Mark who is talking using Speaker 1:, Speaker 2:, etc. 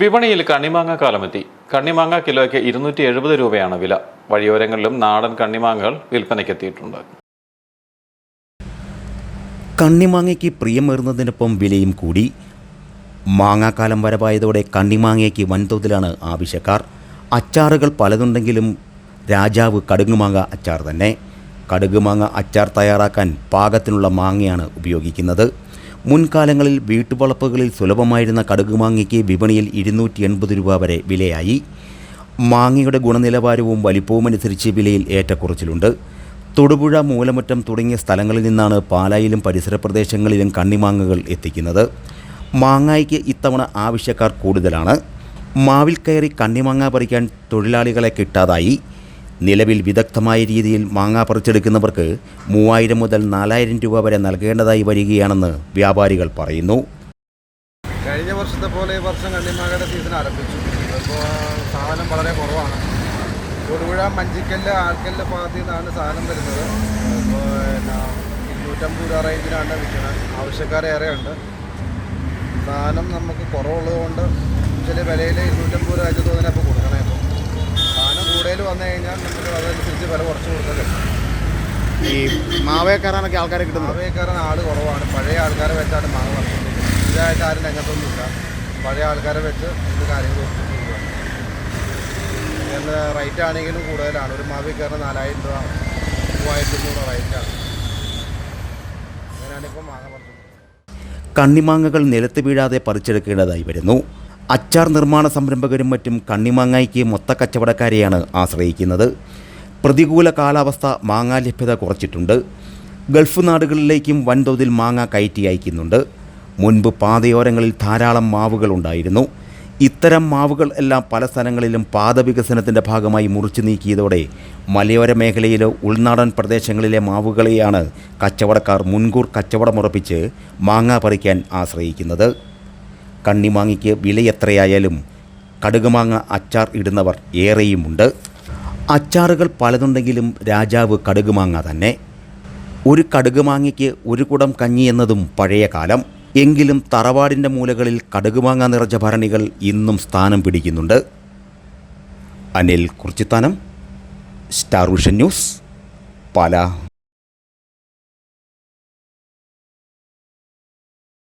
Speaker 1: വിപണിയിൽ കണ്ണിമാങ്ങ കാലമെത്തി. കണ്ണിമാങ്ങ കിലോയ്ക്ക് ഇരുന്നൂറ്റി എഴുപത് രൂപയാണ് വില. വഴിയോരങ്ങളിലും നാടൻ കണ്ണിമാങ്ങകൾ വിൽപ്പനയ്ക്കെത്തിയിട്ടുണ്ട്.
Speaker 2: കണ്ണിമാങ്ങയ്ക്ക് പ്രിയമേറുന്നതിനൊപ്പം വിലയും കൂടി. മാങ്ങാക്കാലം വരവായതോടെ കണ്ണിമാങ്ങയ്ക്ക് വൻതോതിലാണ് ആവശ്യക്കാർ. അച്ചാറുകൾ പലതുണ്ടെങ്കിലും രാജാവ് കടുങ്ങുമാങ്ങ അച്ചാർ തന്നെ. കടുകുമാങ്ങ അച്ചാർ തയ്യാറാക്കാൻ പാകത്തിനുള്ള മാങ്ങയാണ് ഉപയോഗിക്കുന്നത്. മുൻകാലങ്ങളിൽ വീട്ടുവളപ്പുകളിൽ സുലഭമായിരുന്ന കടുക് മാങ്ങയ്ക്ക് വിപണിയിൽ ഇരുന്നൂറ്റി എൺപത് രൂപ വരെ വിലയായി. മാങ്ങയുടെ ഗുണനിലവാരവും വലിപ്പവും അനുസരിച്ച് വിലയിൽ ഏറ്റക്കുറച്ചിലുണ്ട്. തൊടുപുഴ മൂലമറ്റം തുടങ്ങിയ സ്ഥലങ്ങളിൽ നിന്നാണ് പാലായിലും പരിസര പ്രദേശങ്ങളിലും കണ്ണിമാങ്ങകൾ എത്തിക്കുന്നത്. മാങ്ങായ്ക്ക് ഇത്തവണ ആവശ്യക്കാർ കൂടുതലാണ്. മാവിൽ കയറി കണ്ണിമാങ്ങ പറിക്കാൻ തൊഴിലാളികളെ കിട്ടാതായി. നിലവിൽ വിദഗ്ധമായ രീതിയിൽ മാങ്ങ പറിച്ചെടുക്കുന്നവർക്ക് മൂവായിരം മുതൽ നാലായിരം രൂപ വരെ നൽകേണ്ടതായി വരികയാണെന്ന് വ്യാപാരികൾ പറയുന്നു.
Speaker 3: കഴിഞ്ഞ വർഷത്തെ പോലെ ഈ വർഷം കണ്ണിമാങ്ങയുടെ സീസൺ ആരംഭിച്ചു. അപ്പോൾ സാധനം വളരെ കുറവാണ്. തൊടുപുഴ മഞ്ചിക്കല്ല് ആൽക്കല്ല് ഭാഗത്തു നിന്നാണ് സാധനം വരുന്നത്. അപ്പോൾ എന്നാ ഇരുന്നൂറ്റമ്പത് രൂപ റേഞ്ചിലാണ് വിൽക്കുന്നത്. ആവശ്യക്കാരേറെ ഉണ്ട് സാധനം നമുക്ക് കുറവുള്ളതുകൊണ്ട് ചില വിലയിൽ ഇരുന്നൂറ്റമ്പത് രൂപ അപ്പോൾ കൊടുക്കണേ. കൂടുതൽ വന്നു കഴിഞ്ഞാൽ നമുക്ക് അതനുസരിച്ച് വില കുറച്ച് കൊടുക്കാൻ കഴിയും
Speaker 4: ഈ മാവേക്കാരാനൊക്കെ ആൾക്കാരെ കിട്ടുന്നത്
Speaker 3: മാവേക്കാരൻ ആൾ കുറവാണ്. പഴയ ആൾക്കാരെ വെച്ചാണ് മാവ് വളർത്തുന്നത്. ഇതായിട്ട് ആരും രംഗത്തൊന്നുമില്ല. പഴയ ആൾക്കാരെ വെച്ച് ഇത് കാര്യങ്ങൾ എന്ന റേറ്റ് ആണെങ്കിലും കൂടുതലാണ്. ഒരു മാവേക്കാരൻ കയറുന്ന നാലായിരം രൂപ മൂവായിരത്തി രൂപ റേറ്റാണ് അങ്ങനെയാണ് ഇപ്പോൾ മാങ്ങ പറിച്ചത്
Speaker 2: കണ്ണിമാങ്ങകൾ നിലത്ത് വീഴാതെ പറിച്ചെടുക്കേണ്ടതായി വരുന്നു. അച്ചാർ നിർമ്മാണ സംരംഭകരും മറ്റും കണ്ണിമാങ്ങായ്ക്ക് മൊത്ത കച്ചവടക്കാരെയാണ് ആശ്രയിക്കുന്നത്. പ്രതികൂല കാലാവസ്ഥ മാങ്ങാ ലഭ്യത കുറച്ചിട്ടുണ്ട്. ഗൾഫ് നാടുകളിലേക്കും വൻതോതിൽ മാങ്ങ കയറ്റി അയക്കുന്നുണ്ട്. മുൻപ് പാതയോരങ്ങളിൽ ധാരാളം മാവുകൾ ഉണ്ടായിരുന്നു. ഇത്തരം മാവുകൾ എല്ലാം പല സ്ഥലങ്ങളിലും പാത വികസനത്തിന്റെ ഭാഗമായി മുറിച്ചു നീക്കിയതോടെ മലയോര മേഖലയിലോ ഉൾനാടൻ പ്രദേശങ്ങളിലെ മാവുകളെയാണ് കച്ചവടക്കാർ മുൻകൂർ കച്ചവടമുറപ്പിച്ച് മാങ്ങ പറിക്കാൻ ആശ്രയിക്കുന്നത്. കണ്ണിമാങ്ങയ്ക്ക് വില എത്രയായാലും കടുകുമാങ്ങ അച്ചാർ ഇടുന്നവർ ഏറെയുമുണ്ട്. അച്ചാറുകൾ പലതുണ്ടെങ്കിലും രാജാവ് കടുകുമാങ്ങ തന്നെ. ഒരു കടുകുമാങ്ങയ്ക്ക് ഒരു കുടം കഞ്ഞി എന്നതും പഴയ കാലം. എങ്കിലും തറവാടിന്റെ മൂലകളിൽ കടുകുമാങ്ങ നിറച്ച ഭരണികൾ ഇന്നും സ്ഥാനം പിടിക്കുന്നുണ്ട്. Anil Kurichithanam star vision news Pala.